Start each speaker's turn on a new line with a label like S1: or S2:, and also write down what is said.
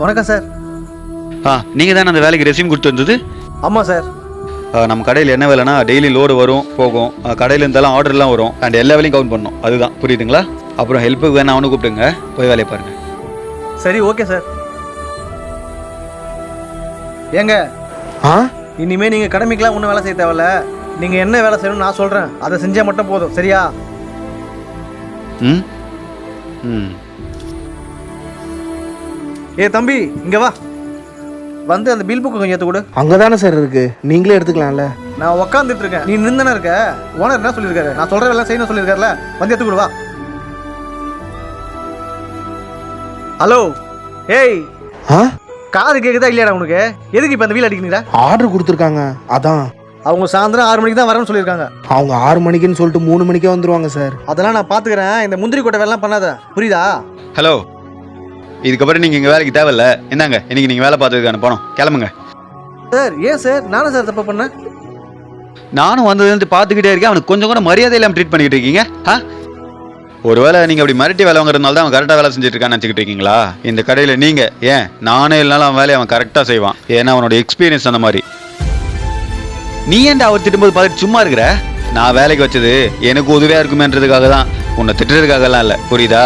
S1: வணக்கம் சார்.
S2: ஆ நீங்கள் தானே அந்த வேலைக்கு ரெசியூம் கொடுத்து வந்தது?
S1: ஆமாம் சார்.
S2: நம்ம கடையில் என்ன வேலைனா டெய்லி லோடு வரும் போகும். கடையில இருந்தாலும் ஆர்டர்லாம் வரும். அண்ட் எல்லா வேலையும் கவுண்ட் பண்ணணும். அதுதான். புரியுதுங்களா? அப்புறம் ஹெல்ப்புக்கு வேணா அவனு கூப்பிட்டுங்க போய் வேலையை பாருங்க.
S1: சரி ஓகே சார். ஏங்க
S3: ஆ?
S1: இனிமே நீங்க கடமைக்கெல்லாம் ஒன்றும் வேலை செய்ய தேவையில்ல. நீங்க என்ன வேலை செய்யணும்னு நான் சொல்றேன். அதை செஞ்சா மட்டும் போதும். சரியா?
S2: ம்? ம்.
S1: ஏ தம்பி இங்க வா. வந்து அந்த பில் புக்கு கொஞ்சம் எடுத்து கொடு
S3: அங்கதானே சார் இருக்கு. நீங்களே எடுத்துக்கலாம்ல.
S1: நான் உக்காந்துட்டு இருக்கேன். நீ நின்றுதானே இருக்க? ஓனர் என்ன சொல்லியிருக்காரு? நான் சொல்ற வேலை செய்யணும் சொல்லியிருக்காருல. வந்து எடுத்து கொடு வா. ஹலோ ஏய்
S3: ஆ?
S1: காது கேக்குதா இல்லையாடா உனக்கு? எதுக்கு இப்போ அந்த வீல் அடிக்கிறீங்களா
S3: ஆர்டர் கொடுத்துருக்காங்க. அதான்.
S1: அவங்க சாயந்தரம் ஆறு மணிக்கு தான் வரேன்னு சொல்லியிருக்காங்க.
S3: அவங்க ஆறு மணிக்குன்னு சொல்லிட்டு மூணு மணிக்கே வந்துருவாங்க சார்
S1: அதெல்லாம் நான் பார்த்துக்கிறேன் இந்த முந்திரி கொட்டை வேலைலாம் பண்ணாத. புரியுதா?
S2: ஹலோ இதுக்கப்புறம் நீங்கள் இங்கே வேலைக்கு தேவையில்ல. இந்தாங்க இன்னைக்கு நீங்கள் வேலை பார்த்ததுக்கான பணம். கிளம்புங்க.
S1: சார் ஏன் சார்? நானும் சார் தப்பு பண்ணேன்.
S2: நானும் வந்ததுலேருந்து பார்த்துக்கிட்டே இருக்கேன். அவனுக்கு கொஞ்சம் கூட மரியாதை இல்லாமல் ட்ரீட் பண்ணிக்கிட்டு இருக்கீங்க. ஆ? ஒருவேளை நீங்கள் அப்படி மிரட்டி வேலை வாங்குறதுனால தான் அவன் கரெக்டாக வேலை செஞ்சுட்டு இருக்கான்னு நினச்சிக்கிட்டு இருக்கீங்களா? இந்த கடையில் நீங்கள் ஏன்? நானே இல்லைனாலும் அவன் வேலையை அவன் கரெக்டாக செய்வான். ஏன்னா அவனோட எக்ஸ்பீரியன்ஸ் அந்த மாதிரி. நீ ஏன்டா அவர் திட்டும்போது பார்த்துட்டு சும்மா இருக்கிற? நான் வேலைக்கு வச்சது எனக்கு உதவியாக இருக்குமேன்றதுக்காக தான் உன்னை திட்டுறதுக்காகலாம் இல்லை. புரியுதா?